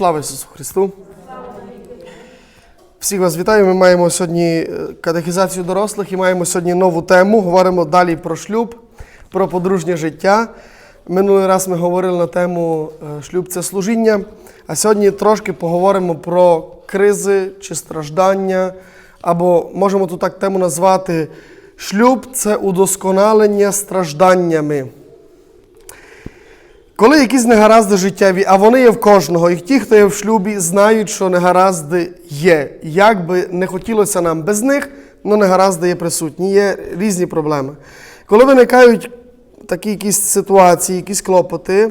Слава Ісусу Христу! Всіх вас вітаю. Ми маємо сьогодні е, катехізацію дорослих і маємо сьогодні нову тему. Говоримо далі про шлюб, про подружнє життя. Минулий раз ми говорили на тему е, шлюб це служіння, а сьогодні трошки поговоримо про кризи чи страждання, або можемо тут так тему назвати Шлюб це удосконалення стражданнями. Коли якісь негаразди життєві, а вони є в кожного, і ті, хто є в шлюбі, знають, що негаразди є. Як би не хотілося нам без них, але негаразди є присутні, є різні проблеми. Коли виникають такі якісь ситуації, якісь клопоти,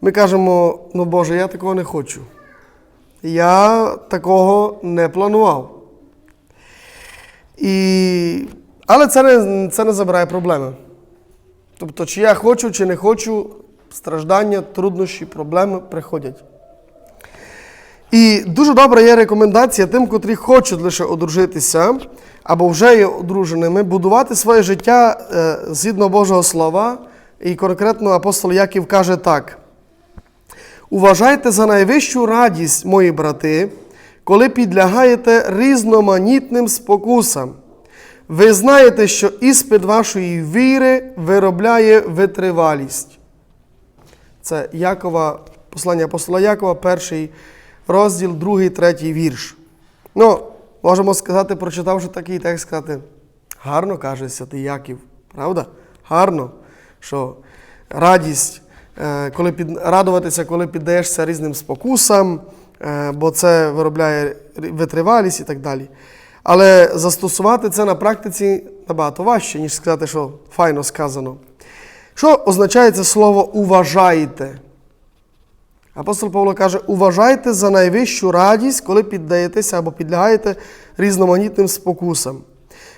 ми кажемо: ну Боже, я такого не хочу. Я такого не планував. І... Але це не, це не забирає проблеми. Тобто, чи я хочу, чи не хочу, страждання, труднощі, проблеми приходять. І дуже добра є рекомендація тим, котрі хочуть лише одружитися або вже є одруженими, будувати своє життя е, згідно Божого Слова. І конкретно апостол Яків каже так: Уважайте за найвищу радість, мої брати, коли підлягаєте різноманітним спокусам. Ви знаєте, що іспит вашої віри виробляє витривалість. Це Якова, послання апостола Якова, перший розділ, другий, третій вірш. Ну, можемо сказати, прочитавши такий текст, сказати, гарно каже святий Яків, правда? Гарно, що радість, е, коли під, радуватися, коли піддаєшся різним спокусам, е, бо це виробляє витривалість і так далі. Але застосувати це на практиці набагато важче, ніж сказати, що файно сказано. Що означає це слово уважайте? Апостол Павло каже, уважайте за найвищу радість, коли піддаєтеся або підлягаєте різноманітним спокусам.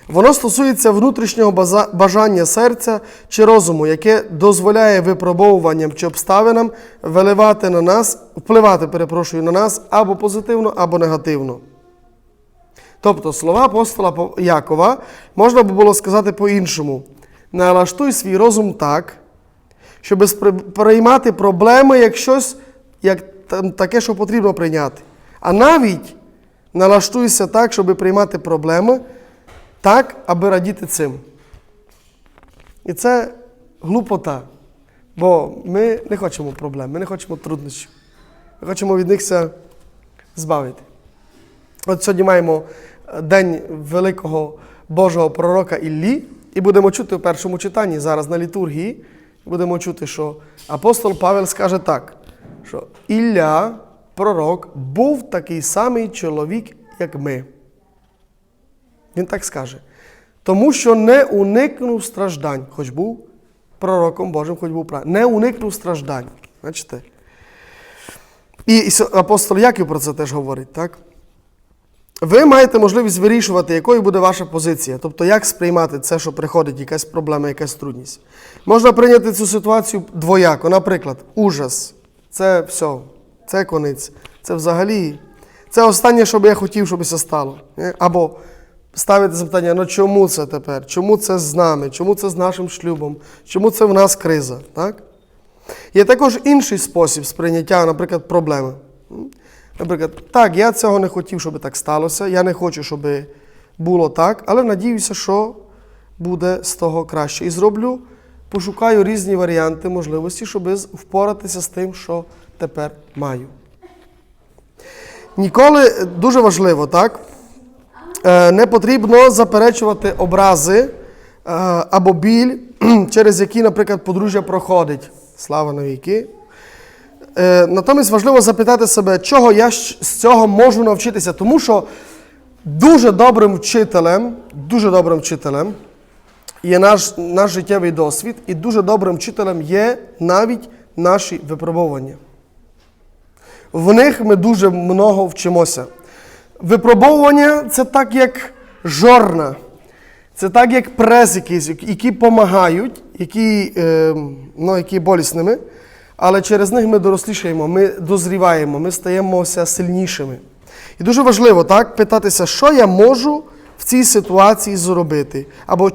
Воно стосується внутрішнього бажання серця чи розуму, яке дозволяє випробовуванням чи обставинам виливати на нас, впливати, перепрошую, на нас або позитивно, або негативно. Тобто слова апостола Якова можна би було сказати по-іншому: налаштуй свій розум так, щоб приймати проблеми як щось, як таке, що потрібно прийняти. А навіть налаштуйся так, щоб приймати проблеми так, аби радіти цим. І це глупота. Бо ми не хочемо проблем, ми не хочемо труднощів. Ми хочемо від них все збавити. От сьогодні маємо е, день великого Божого пророка Іллі, і будемо чути в першому читанні зараз на літургії. Будемо чути, що апостол Павел скаже так, що Ілля, пророк, був такий самий чоловік, як ми. Він так скаже. Тому що не уникнув страждань, хоч був пророком Божим, хоч був правим. Не уникнув страждань. Бачите? І апостол Яків про це теж говорить, так? Ви маєте можливість вирішувати, якою буде ваша позиція, тобто як сприймати це, що приходить якась проблема, якась трудність. Можна прийняти цю ситуацію двояко. Наприклад, ужас. Це все, це конець. Це взагалі. Це останнє, що би я хотів, щоб це стало. Або ставити запитання, ну чому це тепер? Чому це з нами? Чому це з нашим шлюбом? Чому це в нас криза? Так? Є також інший спосіб сприйняття, наприклад, проблеми. Наприклад, так, я цього не хотів, щоб так сталося. Я не хочу, щоб було так, але надіюся, що буде з того краще. І зроблю, пошукаю різні варіанти, можливості, щоб впоратися з тим, що тепер маю. Ніколи дуже важливо, так? Е, Не потрібно заперечувати образи е, або біль, через які, наприклад, подружжя проходить. Слава навіки. Е, Натомість важливо запитати себе, чого я з цього можу навчитися, тому що дуже добрим вчителем, дуже добрим вчителем є наш, наш життєвий досвід, і дуже добрим вчителем є навіть наші випробування. В них ми дуже много вчимося. Випробовування це так, як жорна, це так, як прес які допомагають, які, е, ну, які болісними, але через них ми дорослішаємо, ми дозріваємо, ми стаємося сильнішими. І дуже важливо так, питатися, що я можу в цій ситуації зробити, або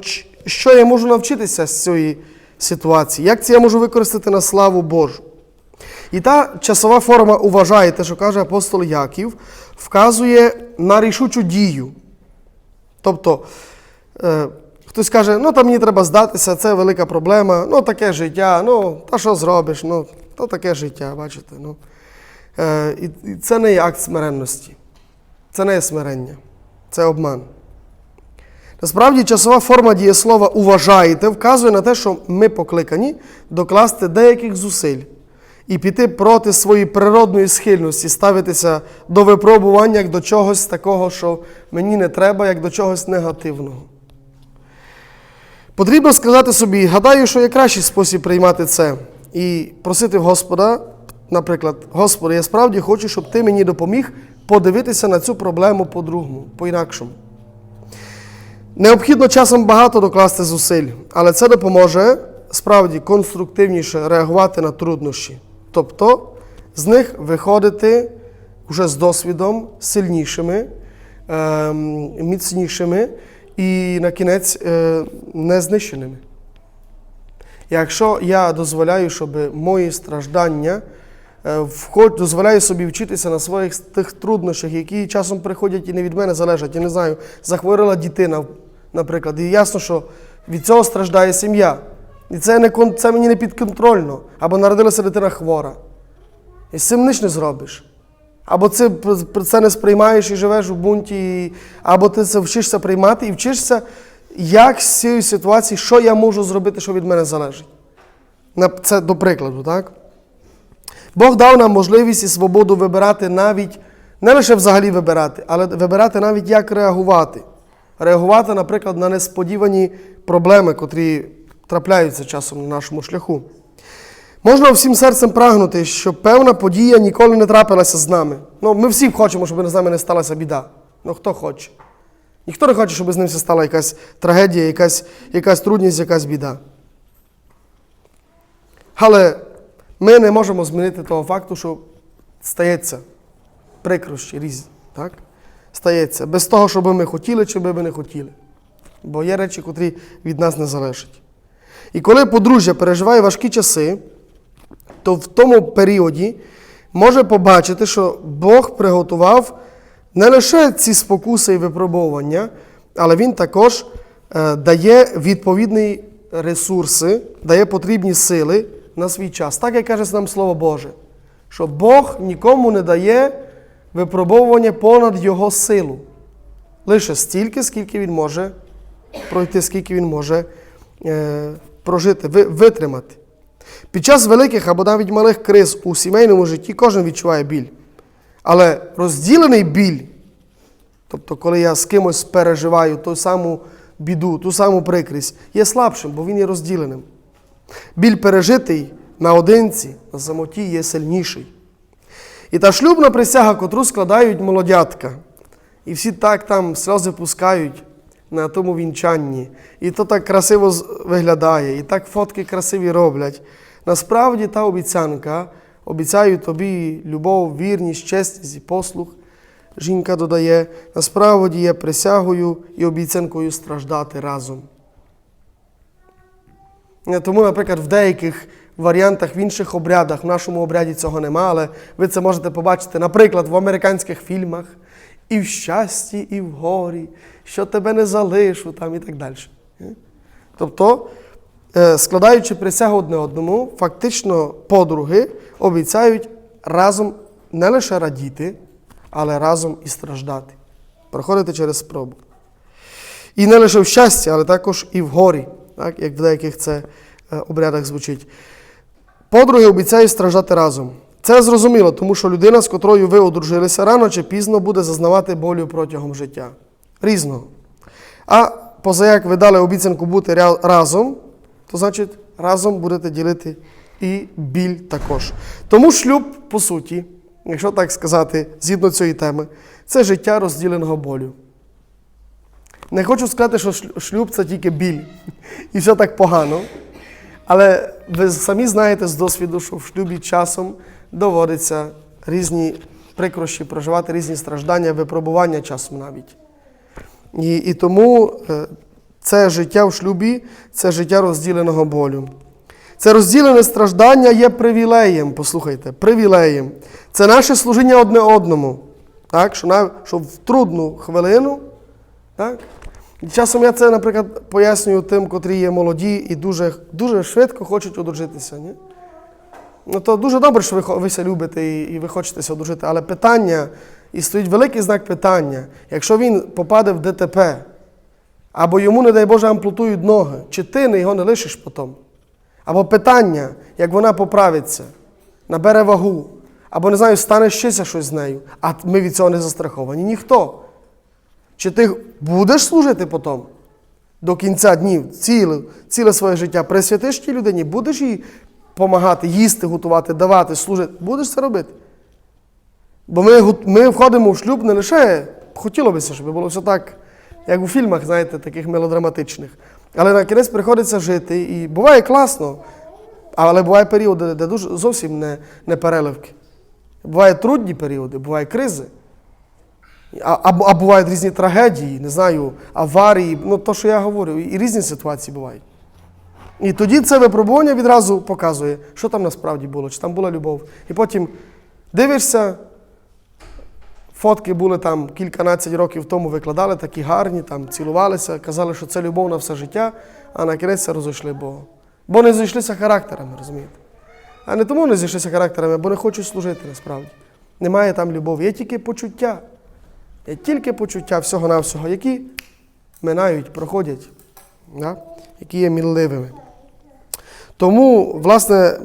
що я можу навчитися з цієї ситуації, як це я можу використати на славу Божу. І та часова форма уважає, те, що каже апостол Яків, вказує на рішучу дію. Тобто, е, хтось каже, ну там мені треба здатися, це велика проблема, ну таке життя, ну та що зробиш, ну то таке життя, бачите. Ну. Е, і, це не є акт смиренності, це не є смирення, це обман. Насправді, часова форма дієслова уважаєте вказує на те, що ми покликані докласти деяких зусиль і піти проти своєї природної схильності, ставитися до випробування як до чогось такого, що мені не треба, як до чогось негативного. Потрібно сказати собі, гадаю, що є кращий спосіб приймати це і просити Господа, наприклад, Господи, я справді хочу, щоб ти мені допоміг подивитися на цю проблему по-другому, по-інакшому. Необхідно часом багато докласти зусиль, але це допоможе справді конструктивніше реагувати на труднощі. Тобто з них виходити вже з досвідом сильнішими, ем, міцнішими і на кінець е, не знищеними. Якщо я дозволяю, щоб мої страждання е, дозволяю собі вчитися на своїх тих труднощах, які часом приходять і не від мене залежать. Я не знаю, захворіла дитина, наприклад, і ясно, що від цього страждає сім'я. І це, не, це мені не підконтрольно. Або народилася дитина хвора. І з цим ніч не зробиш. Або це, це не сприймаєш і живеш у бунті, або ти це вчишся приймати і вчишся, як з цієї ситуації, що я можу зробити, що від мене залежить. Це до прикладу, так? Бог дав нам можливість і свободу вибирати навіть, не лише взагалі вибирати, але вибирати навіть як реагувати. Реагувати, наприклад, на несподівані проблеми, котрі трапляються часом на нашому шляху. Можна всім серцем прагнути, щоб певна подія ніколи не трапилася з нами. Ну, ми всі хочемо, щоб з нами не сталася біда. Ну хто хоче? Ніхто не хоче, щоб з ним стала якась трагедія, якась, якась трудність, якась біда. Але ми не можемо змінити того факту, що стається прикрощі різні. Так? Стається. Без того, що би ми хотіли, чи би ми не хотіли. Бо є речі, котрі від нас не залежать. І коли подружжя переживає важкі часи, то в тому періоді може побачити, що Бог приготував не лише ці спокуси і випробування, але Він також е, дає відповідні ресурси, дає потрібні сили на свій час. Так як каже нам Слово Боже, що Бог нікому не дає випробовування понад Його силу. Лише стільки, скільки він може пройти, скільки він може е, прожити, витримати. Під час великих або навіть малих криз у сімейному житті кожен відчуває біль. Але розділений біль, тобто, коли я з кимось переживаю ту саму біду, ту саму прикрість, є слабшим, бо він є розділеним. Біль пережитий наодинці, на самоті є сильніший. І та шлюбна присяга, котру складають молодятка, і всі так там сльози пускають на тому вінчанні, і то так красиво виглядає, і так фотки красиві роблять. Насправді та обіцянка обіцяю тобі любов, вірність, чесність і послух. Жінка додає, насправді є присягою і обіцянкою страждати разом. Е, Тому, наприклад, в деяких варіантах, в інших обрядах, в нашому обряді цього нема, але ви це можете побачити, наприклад, в американських фільмах і в щасті, і в горі, що тебе не залишу, там і так далі. Е? Тобто, е, складаючи присягу одне одному, фактично подруги обіцяють разом не лише радіти, але разом і страждати, проходити через спробу. І не лише в щасті, але також і в горі, так, як в деяких це е, обрядах звучить. Подруги обіцяють страждати разом. Це зрозуміло, тому що людина, з котрою ви одружилися, рано чи пізно буде зазнавати болю протягом життя. Різного. А поза як ви дали обіцянку бути разом, то значить разом будете ділити і біль також. Тому шлюб, по суті, якщо так сказати, згідно цієї теми, це життя розділеного болю. Не хочу сказати, що шлюб це тільки біль і все так погано. Але ви самі знаєте з досвіду, що в шлюбі часом доводиться різні прикрощі проживати, різні страждання, випробування часом навіть. І, і тому е, це життя в шлюбі це життя розділеного болю. Це розділене страждання є привілеєм. Послухайте, привілеєм. Це наше служіння одне одному. Так? Що, на, що в трудну хвилину. Так? І часом я це, наприклад, пояснюю тим, котрі є молоді і дуже, дуже швидко хочуть одружитися. Ні? Ну, то дуже добре, що ви, хо- ви ся любите і, і ви хочетеся одружити, але питання, і стоїть великий знак питання, якщо він попаде в ДТП, або йому, не дай Боже, амплутують ноги, чи ти не його не лишиш потім? Або питання, як вона поправиться, набере вагу, або не знаю, стане щось щось з нею, а ми від цього не застраховані. Ніхто. Чи ти будеш служити потім? До кінця днів, ціле, ціле своє життя присвятиш тій людині, будеш їй допомагати, їсти, готувати, давати, служити. Будеш це робити. Бо ми, ми входимо в шлюб не лише хотіло бися, щоб було все так, як у фільмах, знаєте, таких мелодраматичних. Але на кінець приходиться жити. І буває класно, але буває періоди, де дуже, зовсім не, не переливки. Бувають трудні періоди, бувають кризи. А, а, а бувають різні трагедії, не знаю, аварії, ну то, що я говорю, і різні ситуації бувають. І тоді це випробування відразу показує, що там насправді було, чи там була любов. І потім дивишся, фотки були там кільканадцять років тому викладали, такі гарні, там цілувалися, казали, що це любов на все життя, а на кінець розійшли, бо, бо не зійшлися характерами, розумієте? А не тому не зійшлися характерами, бо не хочуть служити насправді. Немає там любові, є тільки почуття. Є тільки почуття всього-навсього, які минають, проходять, да? які є мінливими. Тому, власне,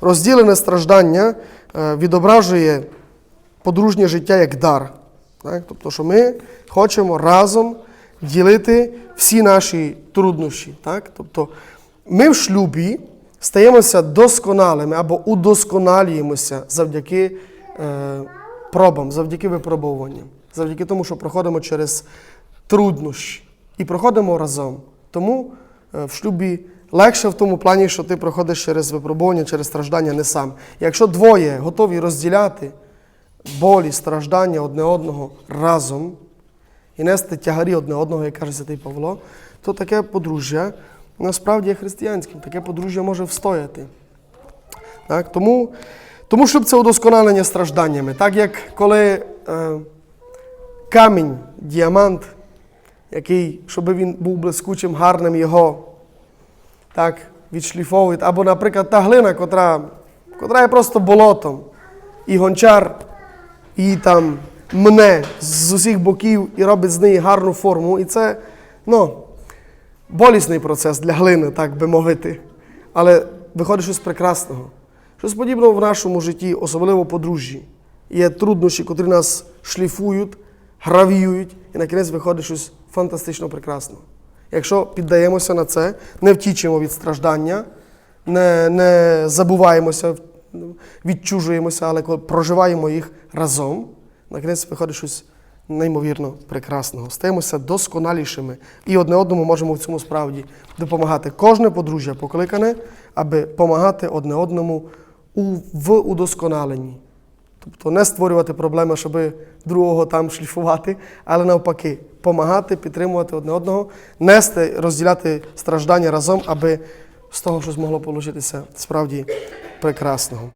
розділене страждання е, відображує подружнє життя як дар. Так? Тобто, що ми хочемо разом ділити всі наші труднощі. Так? Тобто, ми в шлюбі стаємося досконалими або удосконалюємося завдяки е, пробам, завдяки випробуванням, завдяки тому, що проходимо через труднощі і проходимо разом. Тому е, в шлюбі легше в тому плані, що ти проходиш через випробування, через страждання не сам. Якщо двоє готові розділяти болі, страждання одне одного разом і нести тягарі одне одного, як каже Святий Павло, то таке подружжя насправді є християнським, таке подружжя може встояти. Так? Тому, тому шлюб це удосконалення стражданнями. Так як коли е, камінь, діамант, який, щоб він був блискучим, гарним, його так, відшліфовують. Або, наприклад, та глина, котра, котра є просто болотом, і гончар її там мне з усіх боків і робить з неї гарну форму. І це ну, болісний процес для глини, так би мовити. Але виходить щось прекрасного. Щось подібного в нашому житті, особливо подружжі. Є труднощі, котрі нас шліфують, гравіюють, і на кінець виходить щось фантастично прекрасного. Якщо піддаємося на це, не втічемо від страждання, не, не забуваємося, відчужуємося, але коли проживаємо їх разом, на кінець виходить щось неймовірно прекрасного. Стаємося досконалішими і одне одному можемо в цьому справді допомагати. Кожне подружжя покликане, аби допомагати одне одному у, в удосконаленні. Тобто не створювати проблеми, щоб другого там шліфувати, але навпаки, допомагати, підтримувати одне одного, нести, розділяти страждання разом, аби з того щось могло получитися справді прекрасного.